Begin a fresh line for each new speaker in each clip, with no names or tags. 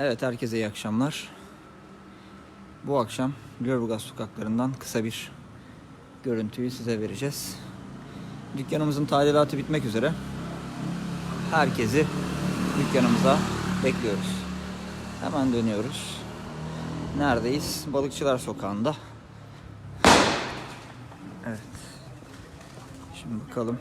Evet herkese iyi akşamlar. Bu akşam Lüleburgaz sokaklarından kısa bir görüntüyü size vereceğiz. Dükkanımızın tadilatı bitmek üzere. Herkesi dükkanımıza bekliyoruz. Hemen dönüyoruz. Neredeyiz? Balıkçılar Sokağı'nda. Evet. Şimdi bakalım.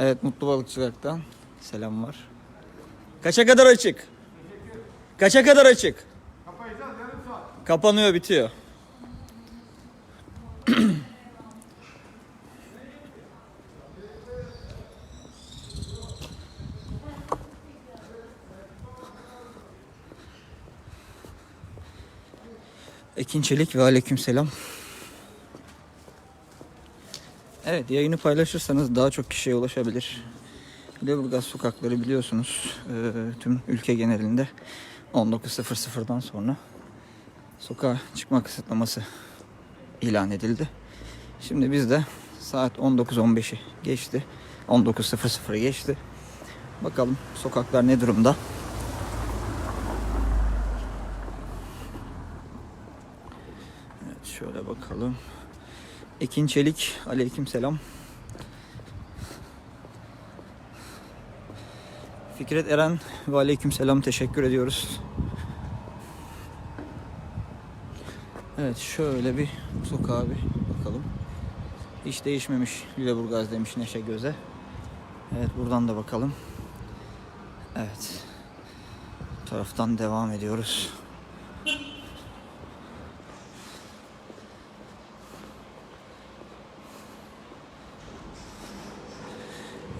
Evet Mutlu Balıkçılık'tan selam var. Kaça kadar açık? Kaça kadar açık? Kapanıyor bitiyor. Ekin Çelik ve aleykümselam. Evet yayını paylaşırsanız daha çok kişiye ulaşabilir. Lüleburgaz sokakları biliyorsunuz e, tüm ülke genelinde 19.00'dan sonra sokağa çıkma kısıtlaması ilan edildi. Şimdi biz de saat 19.15'i geçti. 19.00 geçti. Bakalım sokaklar ne durumda? Evet şöyle bakalım. Ekin Çelik, aleyküm selam. Fikret Eren ve aleyküm selam teşekkür ediyoruz. Evet şöyle bir sokağa bir bakalım. Hiç değişmemiş Lüleburgaz demiş Neşe Göze. Evet buradan da bakalım. Evet. Bu taraftan devam ediyoruz.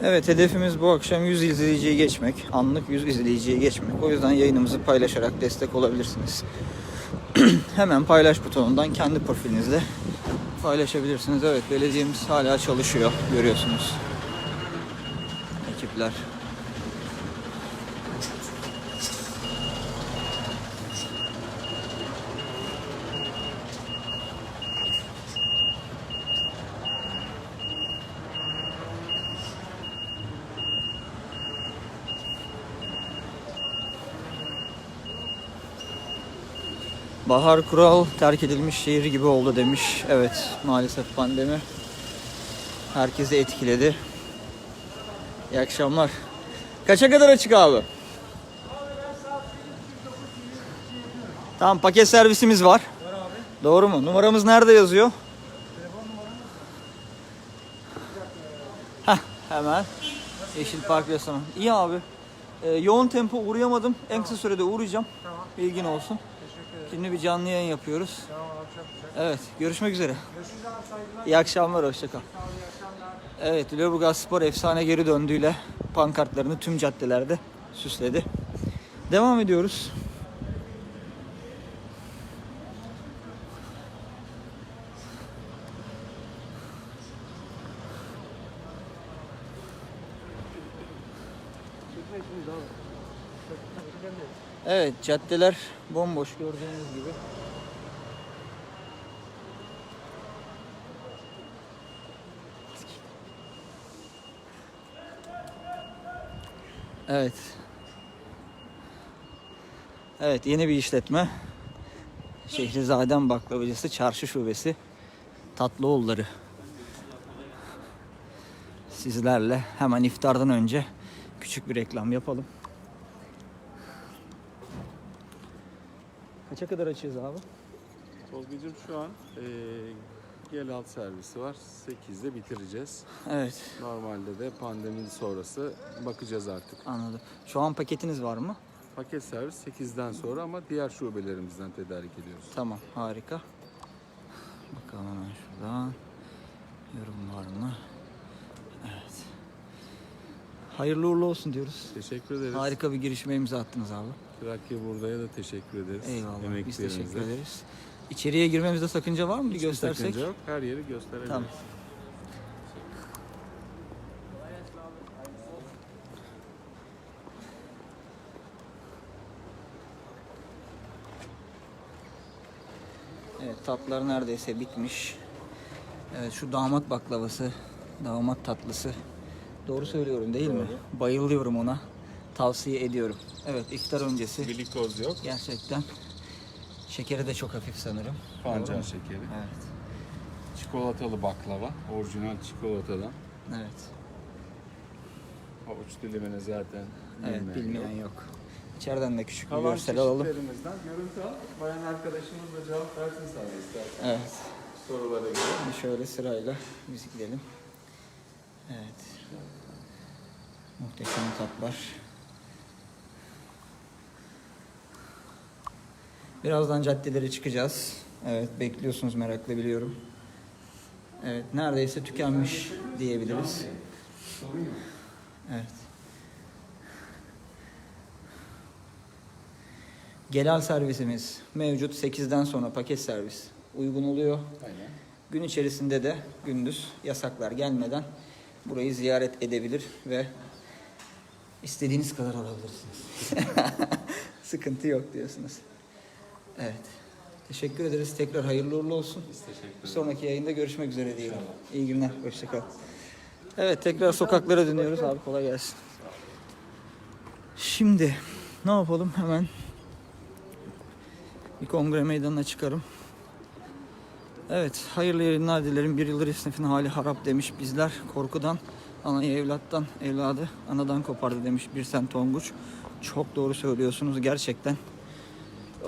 Evet hedefimiz bu akşam 100 izleyiciyi geçmek. Anlık 100 izleyiciyi geçmek. O yüzden yayınımızı paylaşarak destek olabilirsiniz. Hemen paylaş butonundan kendi profilinizde paylaşabilirsiniz. Evet belediyemiz hala çalışıyor görüyorsunuz. Ekipler. Bahar Kural terk edilmiş şehir gibi oldu demiş. Evet maalesef pandemi herkesi etkiledi. İyi akşamlar. Kaça kadar açık abi? Tamam paket servisimiz var. Doğru mu? Numaramız nerede yazıyor? Heh, hemen. Yeşil Park Restoran. İyi abi. Ee, yoğun tempo uğrayamadım. En kısa sürede uğrayacağım. Bilgin olsun. Şimdi bir canlı yayın yapıyoruz. Evet, görüşmek üzere. İyi akşamlar, hoşça kal. Evet, Lüleburgaz Spor efsane geri döndüğüyle pankartlarını tüm caddelerde süsledi. Devam ediyoruz. Evet, caddeler bomboş gördüğünüz gibi. Evet. Evet, yeni bir işletme. Şehrizadem Baklavacısı Çarşı Şubesi Tatlıoğulları. Sizlerle hemen iftardan önce küçük bir reklam yapalım. Kaça kadar açığız abi?
Tolga'cığım şu an eee gel alt servisi var. 8'de bitireceğiz.
Evet,
Normalde de pandemi sonrası bakacağız artık.
anladım. Şu an paketiniz var mı?
Paket servis 8'den sonra ama diğer şubelerimizden tedarik ediyoruz.
Tamam, harika. Bakalım hemen şuradan. Yorum var mı? Evet. Hayırlı uğurlu olsun diyoruz.
Teşekkür ederiz.
Harika bir girişime imza attınız abi.
Trakya Burada'ya da teşekkür ederiz.
Eyvallah. Biz teşekkür ederiz. İçeriye girmemizde sakınca var mı? Bir
Hiçbir
göstersek.
sakınca yok. Her yeri gösterebiliriz.
Tamam. Evet tatlılar neredeyse bitmiş. Evet şu damat baklavası, damat tatlısı. Doğru söylüyorum değil mi? Bayılıyorum ona. Tavsiye ediyorum. Evet iftar öncesi
Glikoz yok.
gerçekten şekeri de çok hafif sanırım.
Pancar şekeri.
Evet.
Çikolatalı baklava. Orijinal çikolatadan.
Evet.
Havuç dilimini zaten
Evet
bilmeyen
bilmeyen
yok.
yok. İçeriden de küçük bir
Kalan
görsel alalım.
çeşitlerimizden görüntü al. Bayan arkadaşımız da cevap versin sana istersen.
Evet.
Sorulara göre.
Şimdi şöyle sırayla biz gidelim. Evet. Muhteşem tatlar. Birazdan caddelere çıkacağız. Evet bekliyorsunuz merakla biliyorum. Evet neredeyse tükenmiş diyebiliriz. Evet. Gelal servisimiz mevcut 8'den sonra paket servis uygun oluyor.
Aynen.
Gün içerisinde de gündüz yasaklar gelmeden burayı ziyaret edebilir ve istediğiniz kadar alabilirsiniz. Sıkıntı yok diyorsunuz. Evet. Teşekkür ederiz. Tekrar hayırlı uğurlu olsun.
Biz teşekkür
Bir
ederiz.
sonraki yayında görüşmek üzere diyelim. İyi günler. Hoşçakal. Evet tekrar sokaklara dönüyoruz. Abi kolay gelsin. Şimdi ne yapalım hemen bir kongre meydanına çıkarım. Evet, hayırlı yayınlar dilerim. Bir yıldır esnafın hali harap demiş bizler. Korkudan anayı evlattan, evladı anadan kopardı demiş bir sen Tonguç. Çok doğru söylüyorsunuz gerçekten.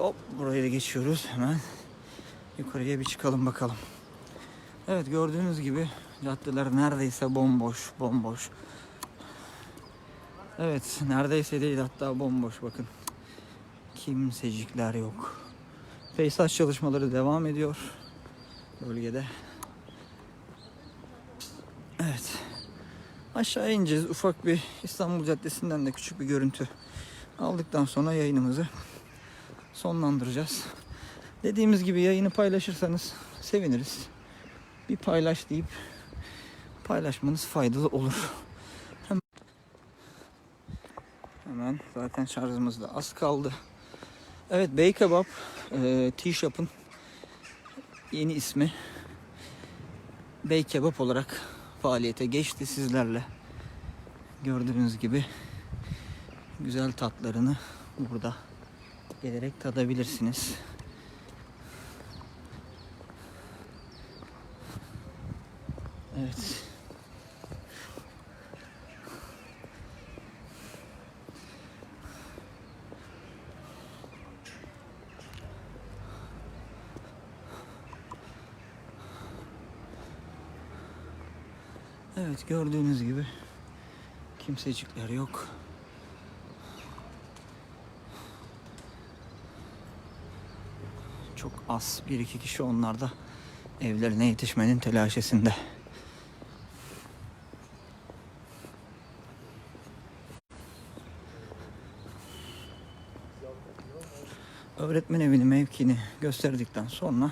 Hop buraya da geçiyoruz hemen. Yukarıya bir çıkalım bakalım. Evet gördüğünüz gibi caddeler neredeyse bomboş, bomboş. Evet neredeyse değil hatta bomboş bakın. Kimsecikler yok. Peyzaj çalışmaları devam ediyor bölgede. Evet. Aşağı ineceğiz. Ufak bir İstanbul Caddesi'nden de küçük bir görüntü aldıktan sonra yayınımızı sonlandıracağız. Dediğimiz gibi yayını paylaşırsanız seviniriz. Bir paylaş deyip paylaşmanız faydalı olur. Hem- Hemen zaten şarjımız da az kaldı. Evet Bey Kebap e, T-Shop'ın yeni ismi Bey Kebap olarak faaliyete geçti sizlerle. Gördüğünüz gibi güzel tatlarını burada gelerek tadabilirsiniz. Evet. Evet gördüğünüz gibi kimsecikler yok. Çok az bir iki kişi onlar da evlerine yetişmenin telaşesinde. Öğretmen evini mevkini gösterdikten sonra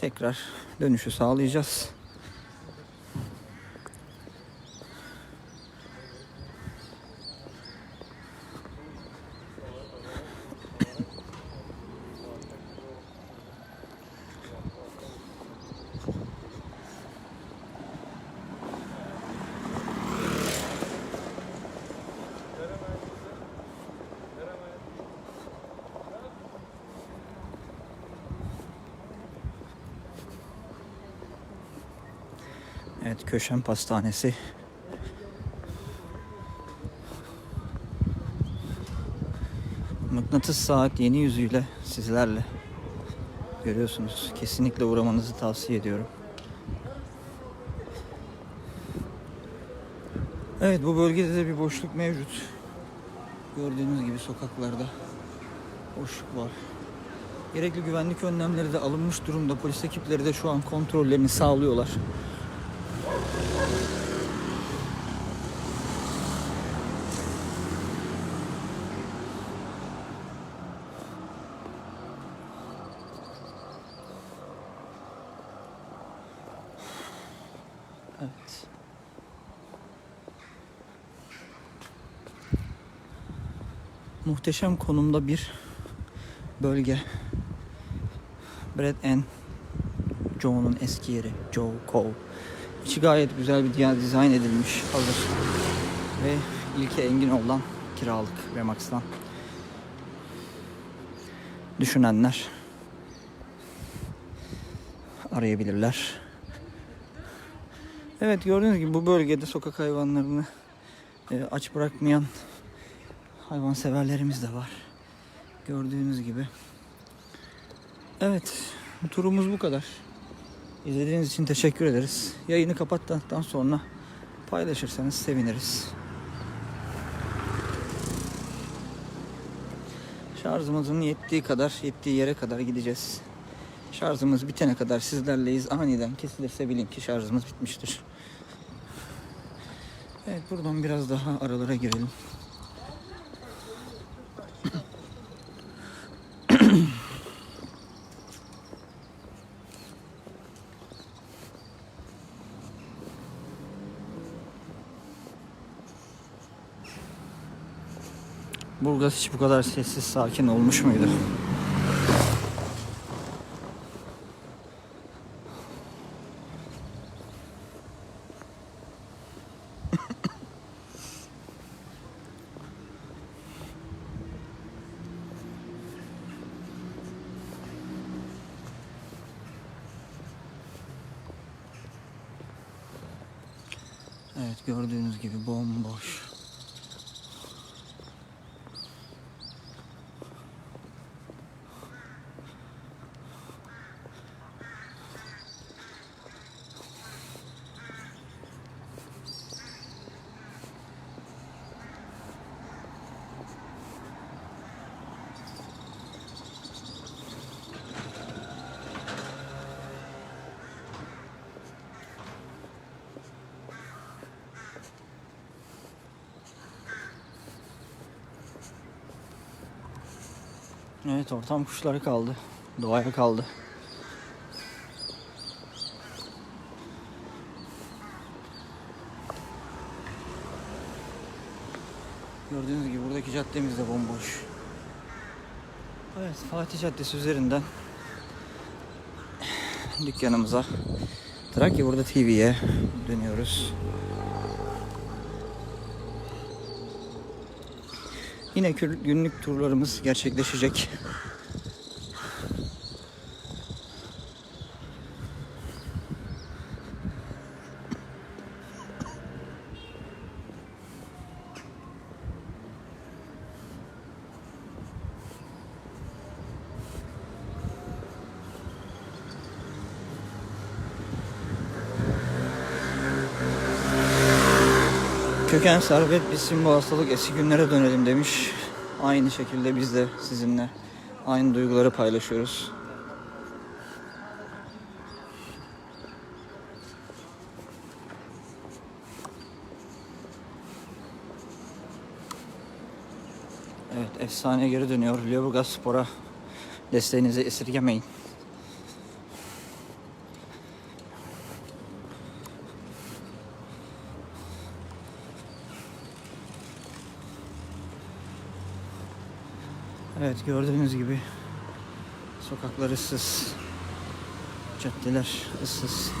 tekrar dönüşü sağlayacağız. Evet Köşem Pastanesi. Mıknatıs saat yeni yüzüyle sizlerle. Görüyorsunuz. Kesinlikle uğramanızı tavsiye ediyorum. Evet bu bölgede de bir boşluk mevcut. Gördüğünüz gibi sokaklarda boşluk var. Gerekli güvenlik önlemleri de alınmış durumda. Polis ekipleri de şu an kontrollerini sağlıyorlar. Evet. Muhteşem konumda bir bölge. Brad and Joe'nun eski yeri. Joe Cove. İçi gayet güzel bir dizayn edilmiş hazır. Ve ilki engin olan kiralık Remax'tan. Düşünenler arayabilirler. Evet gördüğünüz gibi bu bölgede sokak hayvanlarını e, aç bırakmayan hayvanseverlerimiz de var. Gördüğünüz gibi. Evet turumuz bu kadar. İzlediğiniz için teşekkür ederiz. Yayını kapattıktan sonra paylaşırsanız seviniriz. Şarjımızın yettiği kadar, yettiği yere kadar gideceğiz. Şarjımız bitene kadar sizlerleyiz. Aniden kesilirse bilin ki şarjımız bitmiştir. Evet buradan biraz daha aralara girelim. Burgaz hiç bu kadar sessiz sakin olmuş muydu? Evet gördüğünüz gibi bomboş. Evet ortam kuşları kaldı. Doğaya kaldı. Gördüğünüz gibi buradaki caddemiz de bomboş. Evet Fatih Caddesi üzerinden dükkanımıza Trakya burada TV'ye dönüyoruz. Yine günlük turlarımız gerçekleşecek. Köken Servet bizim bu hastalık eski günlere dönelim demiş. Aynı şekilde biz de sizinle aynı duyguları paylaşıyoruz. Evet efsane geri dönüyor. Lüleburgaz Spor'a desteğinizi esirgemeyin. Evet gördüğünüz gibi sokaklar ıssız. Caddeler ıssız.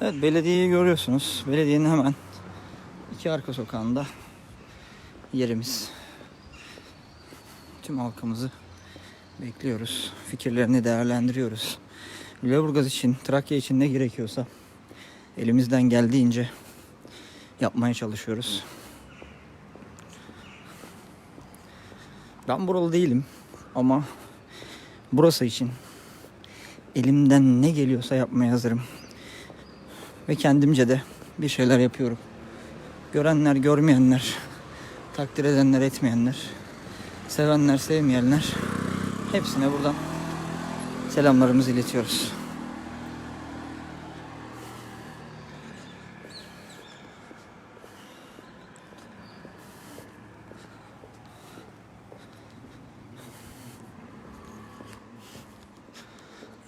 Evet belediyeyi görüyorsunuz. Belediyenin hemen iki arka sokağında yerimiz. Tüm halkımızı bekliyoruz. Fikirlerini değerlendiriyoruz. Lüleburgaz için, Trakya için ne gerekiyorsa elimizden geldiğince yapmaya çalışıyoruz. Ben buralı değilim ama burası için elimden ne geliyorsa yapmaya hazırım. Ve kendimce de bir şeyler yapıyorum. Görenler, görmeyenler, takdir edenler, etmeyenler, sevenler, sevmeyenler hepsine buradan selamlarımızı iletiyoruz.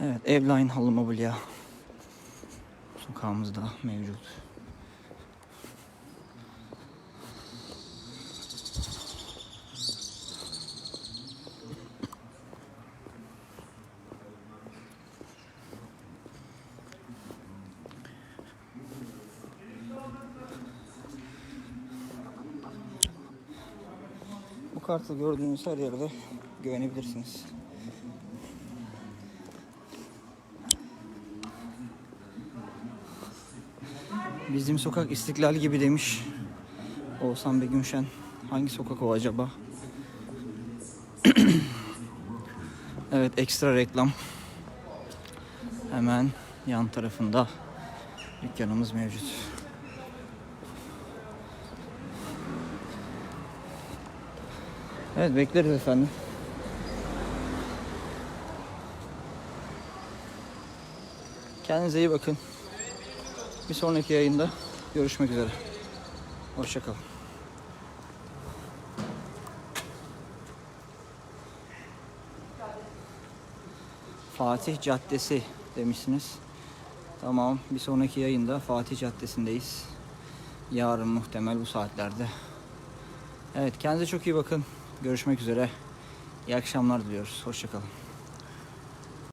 Evet, Evline Halı Mobilya sokağımızda mevcut. Kartı gördüğünüz her yerde güvenebilirsiniz. Bizim sokak İstiklal gibi demiş. Oğuzhan Begümşen. Hangi sokak o acaba? evet ekstra reklam. Hemen yan tarafında dükkanımız mevcut. Evet bekleriz efendim. Kendinize iyi bakın. Bir sonraki yayında görüşmek üzere. Hoşçakalın. Fatih Caddesi demişsiniz. Tamam bir sonraki yayında Fatih Caddesi'ndeyiz. Yarın muhtemel bu saatlerde. Evet kendinize çok iyi bakın. Görüşmek üzere. İyi akşamlar diliyoruz. Hoşçakalın.